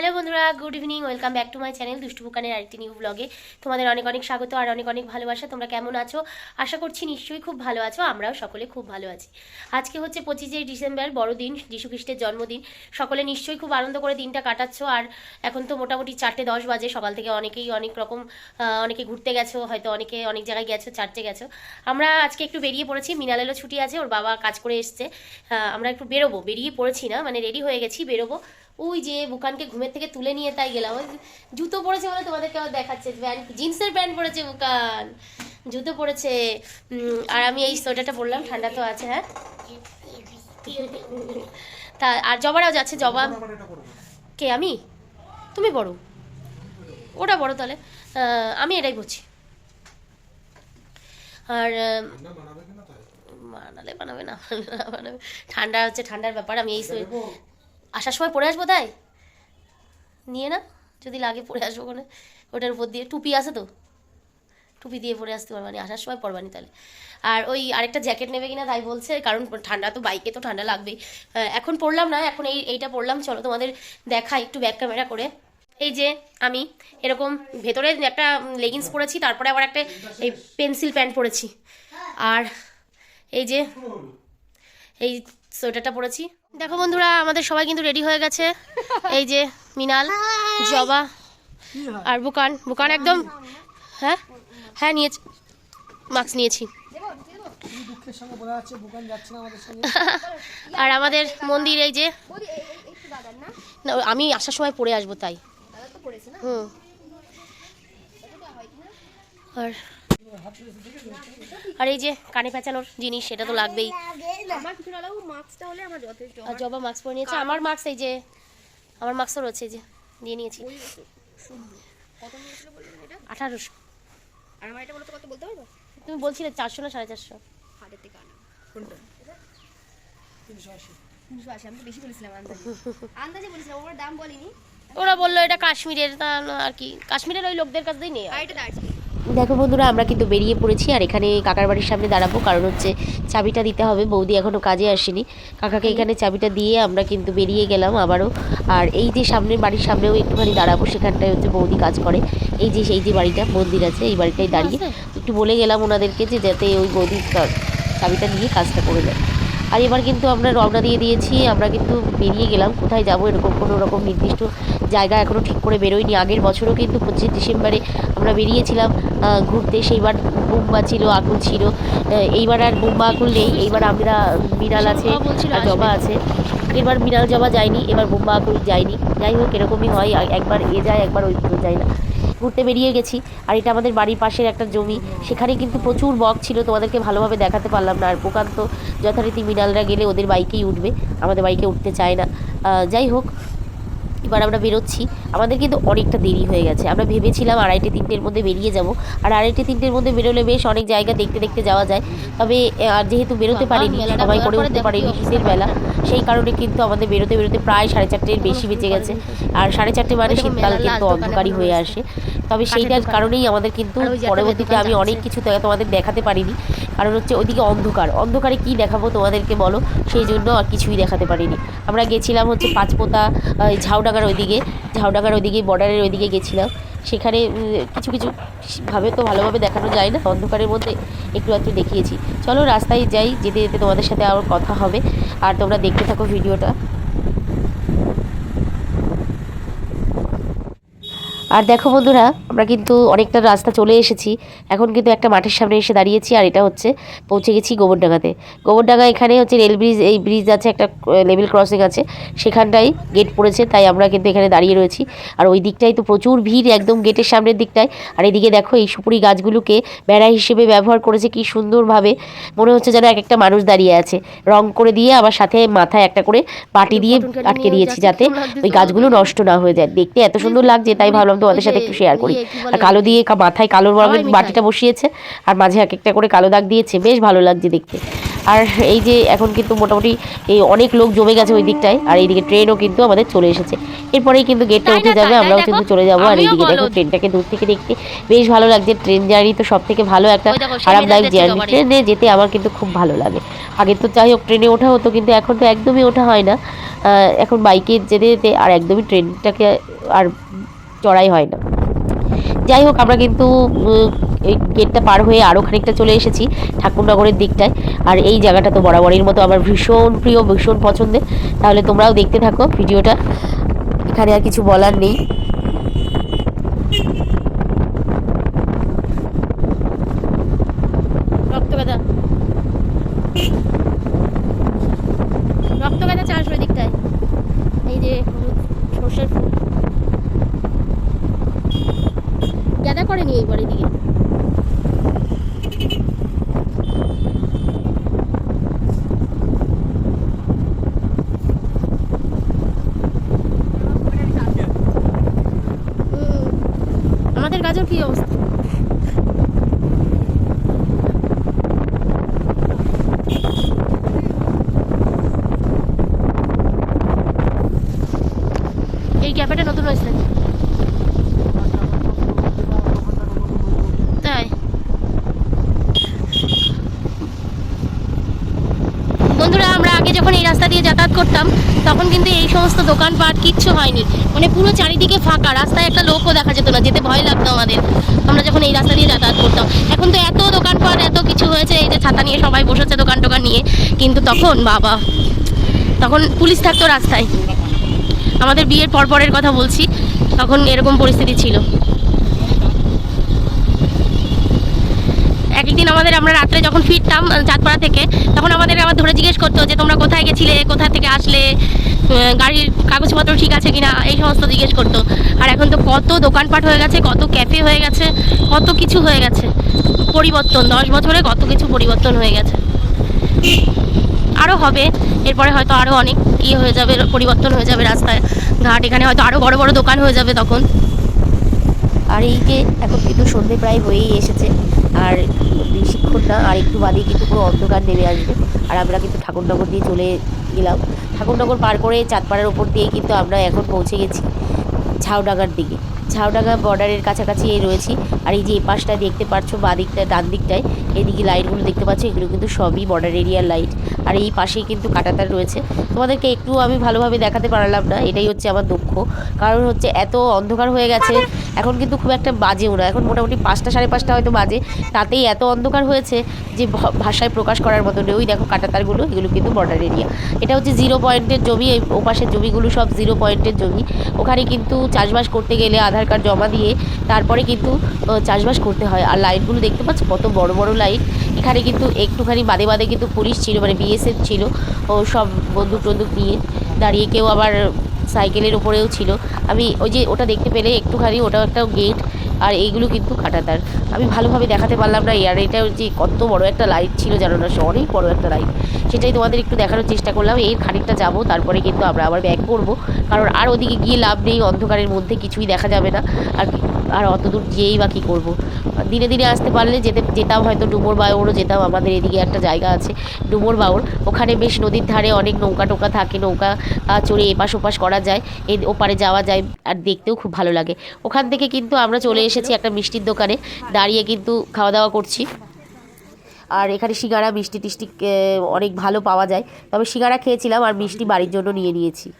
Hello বন্ধুরা, good evening, welcome back to my channel দুষ্টু বুকানের আরেকটি নিউ ব্লগে। তোমাদের অনেক অনেক স্বাগত আর অনেক অনেক ভালোবাসা, তোমরা কেমন আছো? আশা করছি নিশ্চয়ই খুব ভালো আছো, আমরাও সকলে খুব ভালো আছি। আজকে হচ্ছে পঁচিশে ডিসেম্বর, বড়দিন যীশু খ্রিস্টের জন্মদিন। সকলে নিশ্চয়ই খুব আনন্দ করে দিনটা কাটাচ্ছো, আর এখন তো মোটামুটি চারটে দশ বাজে, সকাল থেকে অনেকেই অনেক রকম অনেকে ঘুরতে গেছো, হয়তো অনেকে অনেক জায়গায় গেছো, চার্চে গেছো। আমরা আজকে একটু বেরিয়ে পড়েছি মিনালেরও ছুটি আছে, ওর বাবা কাজ করে এসছে। আমরা একটু বেরোবো, বেরিয়ে পড়েছি না মানে রেডি হয়ে গেছি, বেরোবো। ওই যে বুকানকে ঘুমের থেকে তুলে নিয়ে তাই গেলাম। জুতো পরেছে বলে তোমাদেরকে আবার দেখাচ্ছে, প্যান্ট, জিন্সের প্যান্ট পরেছে বুকান। জুতো পরেছে আর আমি এই সোয়েটারটা পরলাম, ঠান্ডা তো আছে হ্যাঁ? তা, আর জবারাও যাচ্ছে, জবা। কে, আমি? তুমি বড় ওটা বড় তাহলে। আমি এটাই করছি আর বানালে বানাবে না। বানাবে। ঠান্ডা হচ্ছে, ঠান্ডার ব্যাপার, আমি এই সোয়ে- আসার সময় পরে আসব তাই? নিয়ে না, যদি লাগে পরে আসব ওখানে ওটার উপর দিয়ে, টুপি আছে তো? টুপি দিয়ে পরে আসতে পারবানি আসার সময় পরবানি তাহলে। আর ওই আরেকটা জ্যাকেট নেবে কিনা তাই বলছে, কারণ ঠান্ডা তো, বাইকে তো ঠান্ডা লাগবেই। এখন পড়লাম না, এখন এই, এইটা পড়লাম চলো তোমাদের দেখা একটু ব্যাক ক্যামেরা করে। এই যে আমি এরকম ভেতরে একটা লেগিংস পরেছি, তারপরে আবার একটা এই পেন্সিল প্যান্ট পরেছি। আর এই যে, এই সোয়েটারটা পরেছি দেখো বন্ধুরা, আমাদের সবাই কিন্তু রেডি হয়ে গেছে। এই যে মিনাল, জবা আর বুকান। বুকান একদম হ্যাঁ? হ্যাঁ নিয়েছি। মাস্ক নিয়েছি। আর আমাদের মন্দির এই যে আমি আসার সময় পড়ে আসব তাই। হুম। আর আর এই যে কানে পেঁচানোর জিনিস সেটা তো লাগবেই। আমার কিছু না লাগু মাস্কটা হলে আমার যথেষ্ট। আর জবা মাস্ক পরে নিয়েছে। আমার মাস্ক এই যে আমার মাস্কও রয়েছে যে দিয়ে নিয়েছি। আঠারোশো। আর আমার এটা বলতে কত বলতে পারব? তুমি বলছিলে চারশো না সাড়ে চারশো? ওর দাম বলিনি। ওরা বলল এটা কাশ্মীরের তা আর কি। কাশ্মীরের ওই লোকদের কাছ নেই আর এটা দার্জিলিং দেখো বন্ধুরা আমরা কিন্তু বেরিয়ে পড়েছি আর এখানে কাকার বাড়ির সামনে দাঁড়াবো কারণ হচ্ছে চাবিটা দিতে হবে। বৌদি এখনও কাজে আসেনি। কাকাকে এখানে চাবিটা দিয়ে আমরা কিন্তু বেরিয়ে গেলাম আবারও। আর এই যে সামনে বাড়ির সামনেও একটুখানি দাঁড়াবো সেখানটায় হচ্ছে বৌদি কাজ করে। এই যে এই যে বাড়িটা মন্দির আছে এই বাড়িটাই দাঁড়িয়ে একটু বলে গেলাম ওনাদেরকে যে যাতে ওই বৌদির চাবিটা নিয়ে কাজটা করে দেয় আর এবার কিন্তু আমরা রওনা দিয়ে দিয়েছি আমরা কিন্তু বেরিয়ে গেলাম কোথায় যাব এরকম কোনো রকম নির্দিষ্ট জায়গা এখনও ঠিক করে বেরোয়নি। আগের বছরও কিন্তু পঁচিশে ডিসেম্বরে আমরা বেরিয়েছিলাম ঘুরতে সেইবার বুম্বা ছিল আকুল ছিল এইবার আর বুম্বা আকুল নেই এইবার আমরা বিড়াল আছে আর জবা আছে এবার বিড়াল জবা যায়নি এবার বুম্বা আকুল যায়নি। যাই হোক এরকমই হয় একবার এ যায় একবার ওই যায় না। ঘুরতে বেরিয়ে গেছি। আর এটা আমাদের বাড়ির পাশের একটা জমি। সেখানে কিন্তু প্রচুর বক ছিল, তোমাদেরকে ভালোভাবে দেখাতে পারলাম না। আর প্রকান্ত যথারীতি মিনালরা গেলে ওদের বাইকেই উঠবে। আমাদের বাইকে উঠতে চায় না। যাই হোক এবার আমরা বেরোচ্ছি। আমাদের কিন্তু অনেকটা দেরি হয়ে গেছে। আমরা ভেবেছিলাম আড়াইটে তিনটের মধ্যে বেরিয়ে যাব। আর আড়াইটে তিনটের মধ্যে বেরোলে বেশ অনেক জায়গা দেখতে দেখতে যাওয়া যায়। তবে আর যেহেতু বেরোতে পারিনি সবাই করে উঠতে পারিনি শীতের বেলা। সেই কারণে কিন্তু আমাদের বেরোতে বেরোতে প্রায় সাড়ে চারটের বেশি বেঁচে গেছে। আর সাড়ে চারটে মানে শীতকাল কিন্তু অন্ধকারই হয়ে আসে। তবে সেইটার কারণেই আমাদের কিন্তু পরবর্তীতে আমি অনেক কিছু তোমাদের দেখাতে পারিনি। কারণ হচ্ছে ওইদিকে অন্ধকার। অন্ধকারে কি দেখাবো তোমাদেরকে বলো? সেই জন্য আর কিছুই দেখাতে পারিনি। আমরা গেছিলাম হচ্ছে পাঁচপোতা ঝাউডাঙ্গার ওইদিকে। ঝাউডাঙ্গার ওইদিকে বর্ডারের ওইদিকে গেছিলাম। সেখানে কিছু কিছু ভাবে তো ভালোভাবে দেখানো যায় না। অন্ধকারের মধ্যে একটু একটু দেখিয়েছি। চলো রাস্তায় যাই যেতে যেতে তোমাদের সাথে আবার কথা হবে। আর তোমরা দেখতে থাকো ভিডিওটা। আর দেখো বন্ধুরা আমরা কিন্তু অনেকটা রাস্তা চলে এসেছি। এখন কিন্তু একটা মাঠের সামনে এসে দাঁড়িয়েছি আর এটা হচ্ছে পৌঁছে গেছি গোবরডাঙ্গাতে। গোবরডাঙ্গা এখানে হচ্ছে রেল ব্রিজ এই ব্রিজ আছে একটা লেভেল ক্রসিং আছে। সেখানটায় গেট পড়েছে তাই আমরা কিন্তু এখানে দাঁড়িয়ে রয়েছি। আর ওই দিকটায় তো প্রচুর ভিড় একদম গেটের সামনের দিকটায়। আর এদিকে দেখো এই সুপুরি গাছগুলোকে বেড়া হিসেবে ব্যবহার করেছে কি সুন্দরভাবে। মনে হচ্ছে যেন এক একটা মানুষ দাঁড়িয়ে আছে। রং করে দিয়ে আবার সাথে মাথায় একটা করে পাটি দিয়ে আটকে দিয়েছি যাতে ওই গাছগুলো নষ্ট না হয়ে যায়। দেখতে এত সুন্দর লাগছে তাই ভাবলাম তোমাদের সাথে একটু শেয়ার করি। আর কালো দিয়ে কা- মাথায় কালো রঙের বাটিটা বসিয়েছে আর মাঝে এক একটা করে কালো দাগ দিয়েছে বেশ ভালো লাগছে দেখতে। আর এই যে এখন কিন্তু মোটামুটি এই অনেক লোক জমে গেছে ওই দিকটায় আর এইদিকে ট্রেনও কিন্তু আমাদের চলে এসেছে। এরপরেই কিন্তু গেটটা উঠে যাবে আমরাও কিন্তু চলে যাব। আর এইদিকে দেখো ট্রেনটাকে দূর থেকে দেখতে বেশ ভালো লাগছে। ট্রেন জার্নি তো সব থেকে ভালো একটা আরামদায়ক জার্নি ট্রেনে যেতে আমার কিন্তু খুব ভালো লাগে। আগে তো যাই হোক ট্রেনে ওঠা হতো কিন্তু এখন তো একদমই ওঠা হয় না। এখন বাইকে যেতে যেতে আর একদমই ট্রেনটাকে আর চড়াই হয় না। যাই হোক, আমরা কিন্তু এই গেটটা পার হয়ে আরও খানিকটা চলে এসেছি ঠাকুরনগরের দিকটায়। আর এই জায়গাটা তো বরাবরের মতো আমার ভীষণ প্রিয়, ভীষণ পছন্দের। তাহলে তোমরাও দেখতে থাকো ভিডিওটা। এখানে আর কিছু বলার নেই। এদিকে হুম। আমাদের গাজর কি অবস্থা এই ক্যাফেটা নতুন হয়েছে তাই বন্ধুরা আমরা আগে যখন এই রাস্তা দিয়ে যাতায়াত করতাম তখন কিন্তু এই সমস্ত দোকানপাট কিচ্ছু হয়নি। মানে পুরো চারিদিকে ফাঁকা, রাস্তায় একটা লোকও দেখা যেত না, যেতে ভয় লাগতো আমাদের। আমরা যখন এই রাস্তা দিয়ে যাতায়াত করতাম। এখন তো এত দোকানপাট, এত কিছু হয়েছে, এই যে ছাতা নিয়ে সবাই বসেছে দোকান টোকান নিয়ে। কিন্তু তখন, বাবা, তখন পুলিশ থাকতো রাস্তায়। আমাদের বিয়ের পরপরের কথা বলছি, তখন এরকম পরিস্থিতি ছিল। এক একদিন আমাদের আমরা রাত্রে যখন ফিরতাম চাঁদপাড়া থেকে, তখন আমাদের আবার ধরে জিজ্ঞেস করতো যে, তোমরা কোথায় গেছিলে? কোথা থেকে আসলে? গাড়ির কাগজপত্র ঠিক আছে কিনা? এই সমস্ত জিজ্ঞেস করতো। আর এখন তো কত দোকানপাট হয়ে গেছে, কত ক্যাফে হয়ে গেছে, কত কিছু হয়ে গেছে। পরিবর্তন, দশ বছরে কত কিছু পরিবর্তন হয়ে গেছে। আরও হবে, এরপরে হয়তো আরও অনেক ইয়ে হয়ে যাবে, পরিবর্তন হয়ে যাবে রাস্তায়। ঘাট, এখানে হয়তো আরও বড় বড় দোকান হয়ে যাবে তখন। আর এই যে, এখন কিন্তু সন্ধে প্রায় হয়েই এসেছে। আর বেশিক্ষণ না আর একটু বাদেই কিন্তু পুরো অন্ধকার নেমে আসবে। আর আমরা কিন্তু ঠাকুরনগর দিয়ে চলে গেলাম। ঠাকুরনগর পার করে চাঁদপাড়ার ওপর দিয়েই কিন্তু আমরা এখন পৌঁছে গেছি ঝাউডাঙ্গার দিকে। ঝাউডাঙ্গা বর্ডারের কাছাকাছি এই রয়েছি। আর এই যে এই পাশটা দেখতে পাচ্ছ, বা দিকটা, ডান দিকটায়, এদিকে লাইটগুলো দেখতে পাচ্ছ, এগুলো কিন্তু সবই বর্ডার এরিয়ার লাইট। আর এই পাশেই কিন্তু কাটাতার রয়েছে। তোমাদেরকে একটু আমি ভালোভাবে দেখাতে পারলাম না, এটাই হচ্ছে আমার দুঃখ। কারণ হচ্ছে এত অন্ধকার হয়ে গেছে, এখন কিন্তু খুব একটা বাজেও না এখন মোটামুটি পাঁচটা, সাড়ে পাঁচটা হয়তো বাজে। তাতেই এত অন্ধকার হয়েছে যে ভাষায় প্রকাশ করার মতো নেই। দেখো কাটাতারগুলো, এগুলো কিন্তু বর্ডার এরিয়া। এটা হচ্ছে জিরো পয়েন্টের জমি ওপাশের জমিগুলো সব জিরো পয়েন্টের জমি। ওখানে কিন্তু চাষবাস করতে গেলে আধার কার্ড জমা দিয়ে তারপরে কিন্তু চাষবাস করতে হয়। আর লাইটগুলো দেখতে পাচ্ছ কত বড় বড় লাইট। এখানে কিন্তু একটুখানি বাদে বাদে কিন্তু পুলিশ ছিল মানে বিএসএফ ছিল। ও সব বন্দুক টন্দুক নিয়ে দাঁড়িয়ে কেউ আবার সাইকেলের ওপরেও ছিল। আমি ওই যে ওটা দেখতে পেলে একটুখানি ওটা একটা গেট আর এইগুলো কিন্তু কাটাতার। আমি ভালোভাবে দেখাতে পারলাম না আর এটা যে কত বড় একটা লাইট ছিল জানো না অনেক বড় একটা লাইট সেটাই তোমাদের একটু দেখানোর চেষ্টা করলাম, এর খানিকটা যাব, তারপরে কিন্তু আমরা আবার ব্যাক করব। কারণ আর ওদিকে গিয়ে লাভ নেই, অন্ধকারের মধ্যে কিছুই দেখা যাবে না। আর আর অত দূর গিয়েই বা কী করব? দিনে দিনে আসতে পারলে যেতে, যেতাম হয়তো ডুমোর বাউরও যেতাম, আমাদের এদিকে একটা জায়গা আছে, ডুমোর বাউর ওখানে বেশ নদীর ধারে অনেক নৌকা টোকা থাকে, নৌকা চড়ে এপাশ ওপাশ করা যায়, এ, ওপারে যাওয়া যায়, আর দেখতেও খুব ভালো লাগে। ওখান থেকে কিন্তু আমরা চলে এসেছি একটা মিষ্টির দোকানে, দাঁড়িয়ে কিন্তু খাওয়া দাওয়া করছি। আর এখানে সিঙ্গারা, মিষ্টি টিষ্টি অনেক ভালো পাওয়া যায়। তবে সিঙ্গারা খেয়েছিলাম আর মিষ্টি বাড়ির জন্য নিয়ে নিয়েছি।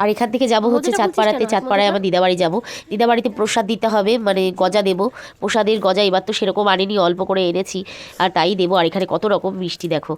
আর এখান থেকে যাব হচ্ছে চাঁদপাড়াতে? চাঁদপাড়ায় আমার দিদাবাড়ি যাব। দিদাবাড়িতে প্রসাদ দিতে হবে মানে গজা দেবো। প্রসাদের গজা এবার তো সেরকম আনিনি অল্প করে এনেছি আর তাই দেবো। আর এখানে কত রকম মিষ্টি দেখো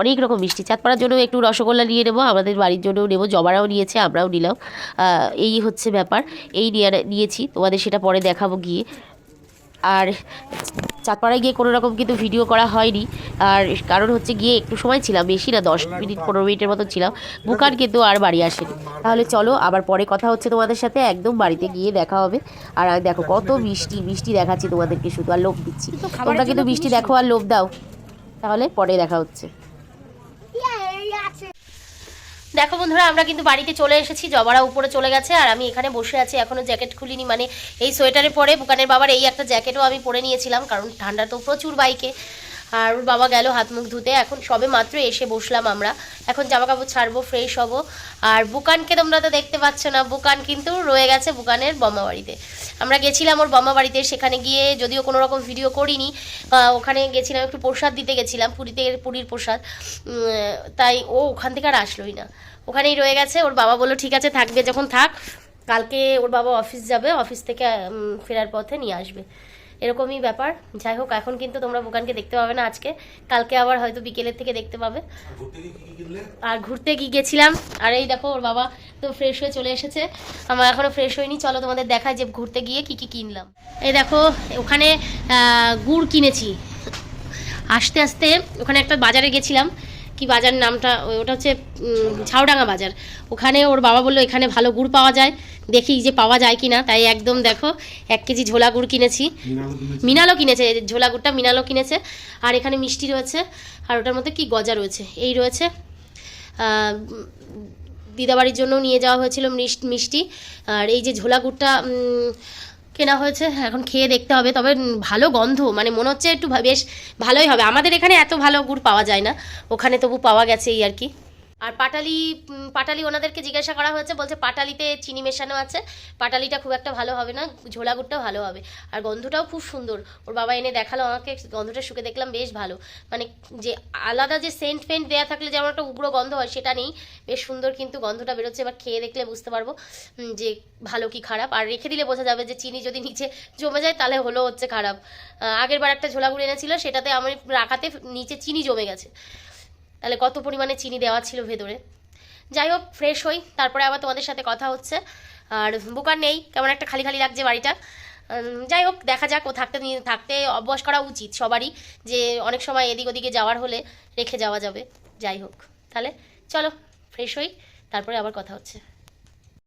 অনেক রকম মিষ্টি। চাঁদপাড়ার জন্য একটু রসগোল্লা নিয়ে নেব আমাদের বাড়ির জন্যও নেব জবারাও নিয়েছে আমরাও নিলাম। এই হচ্ছে ব্যাপার এই নিয়ে নিয়েছি তোমাদের সেটা পরে দেখাবো গিয়ে। আর চাঁদপাড়ায় গিয়ে কোনো রকম কিন্তু ভিডিও করা হয়নি। আর কারণ হচ্ছে গিয়ে একটু সময় ছিলাম বেশি না দশ মিনিট পনেরো মিনিটের মতো ছিলাম। বুকান কিন্তু আর বাড়ি আসেনি। তাহলে চলো আবার পরে কথা হচ্ছে তোমাদের সাথে একদম বাড়িতে গিয়ে দেখা হবে। আর আমি দেখো কত মিষ্টি মিষ্টি দেখাচ্ছি তোমাদেরকে শুধু আর লোভ দিচ্ছি। তোমরা কিন্তু মিষ্টি। দেখো আর লোভ দাও। তাহলে পরে দেখা হচ্ছে। দেখো বন্ধুরা, আমরা কিন্তু বাড়িতে চলে এসেছি, জবারা উপরে চলে গেছে, আর আমি এখানে বসে আছি এখনও জ্যাকেট খুলিনি মানে এই সোয়েটারে পরে, বুকানের বাবার এই একটা জ্যাকেটও আমি পরে নিয়েছিলাম, কারণ ঠান্ডা তো প্রচুর বাইকে। আর ওর বাবা গেল হাত মুখ ধুতে। এখন সবে মাত্র এসে বসলাম আমরা। এখন জামা কাপড় ছাড়বো ফ্রেশ হব। আর বুকানকে তোমরা তো দেখতে পাচ্ছ না। বুকান কিন্তু রয়ে গেছে বুকানের বম্মা বাড়িতে। আমরা গেছিলাম ওর বম্মা বাড়িতে, সেখানে গিয়ে যদিও কোনো রকম ভিডিও করিনি। ওখানে গেছিলাম একটু প্রসাদ দিতে গেছিলাম, পুরীতে পুরীর প্রসাদ। তাই ও ওখান থেকে আর আসলোই না। ওখানেই রয়ে গেছে। ওর বাবা বলল, ঠিক আছে, থাকবে যখন থাক। কালকে ওর বাবা অফিস যাবে। অফিস থেকে ফেরার পথে নিয়ে আসবে। এরকমই ব্যাপার। যাই হোক এখন কিন্তু তোমরা বুকানকে দেখতে পাবে না আজকে। কালকে আবার হয়তো বিকেলের থেকে দেখতে পাবে। আর ঘুরতে গিয়ে গেছিলাম। আর এই দেখো ওর বাবা তো ফ্রেশ হয়ে চলে এসেছে। আমার এখনও ফ্রেশ হয়নি চলো তোমাদের দেখায় যে ঘুরতে গিয়ে কি কি কিনলাম। এই দেখো ওখানে গুড় কিনেছি। আস্তে আস্তে ওখানে একটা বাজারে গেছিলাম। কি বাজার নামটা ওটা হচ্ছে ঝাউডাঙ্গা বাজার। ওখানে ওর বাবা বলল এখানে ভালো গুড় পাওয়া যায়। দেখি যে পাওয়া যায় কি না তাই একদম দেখো এক কেজি ঝোলা গুড় কিনেছি। মিনালো কিনেছে? ঝোলা গুড়টা মিনালো কিনেছে। আর এখানে মিষ্টি রয়েছে আর ওটার মধ্যে কি গজা রয়েছে? এই রয়েছে দিদাবাড়ির জন্য নিয়ে যাওয়া হয়েছিল মিষ- মিষ্টি। আর এই যে ঝোলা গুড়টা কেনা হয়েছে এখন খেয়ে দেখতে হবে। তবে ভালো গন্ধ মানে মনে হচ্ছে একটু বেশ ভালোই হবে। আমাদের এখানে এত ভালো গুড় পাওয়া যায় না। ওখানে তবু পাওয়া গেছে এই আর কি। আর পাটালি পাটালি ওনাদেরকে জিজ্ঞাসা করা হয়েছে, বলছে পাটালিতে চিনি মেশানো আছে, পাটালিটা খুব একটা ভালো হবে না, ঝোলা গুড়টাও ভালো হবে। আর গন্ধটাও খুব সুন্দর, ওর বাবা এনে দেখাল আমাকে, গন্ধটা শুকে দেখলাম বেশ ভালো। মানে যে আলাদা যে সেন্ট ফেন্ট দেওয়া থাকলে যেমন একটা উগ্র গন্ধ হয়, সেটা নেই, বেশ সুন্দর কিন্তু গন্ধটা বেরোচ্ছে, এবার খেয়ে দেখলে বুঝতে পারব যে ভালো কি খারাপ। আর রেখে দিলে বোঝা যাবে যে চিনি যদি নিচে জমে যায়, তাহলে হলো হচ্ছে খারাপ। আগের বার একটা ঝোলা গুড় এনেছিল, সেটাতে আমি রাখাতে নিচে চিনি জমে গেছে। তাহলে কত পরিমাণে চিনি দেওয়া ছিল ভেতরে? যাই হোক ফ্রেশ হই, তারপরে আবার তোমাদের সাথে কথা হচ্ছে। আর বুকার নেই, কেমন একটা খালি খালি লাগছে বাড়িটা। যাই হোক দেখা যাক, ও থাকতে থাকতে অভ্যাস করা উচিত সবারই যে অনেক সময় এদিক ওদিকে যাওয়ার হলে রেখে যাওয়া যাবে। যাই হোক তাহলে চলো ফ্রেশ হই, তারপরে আবার কথা হচ্ছে।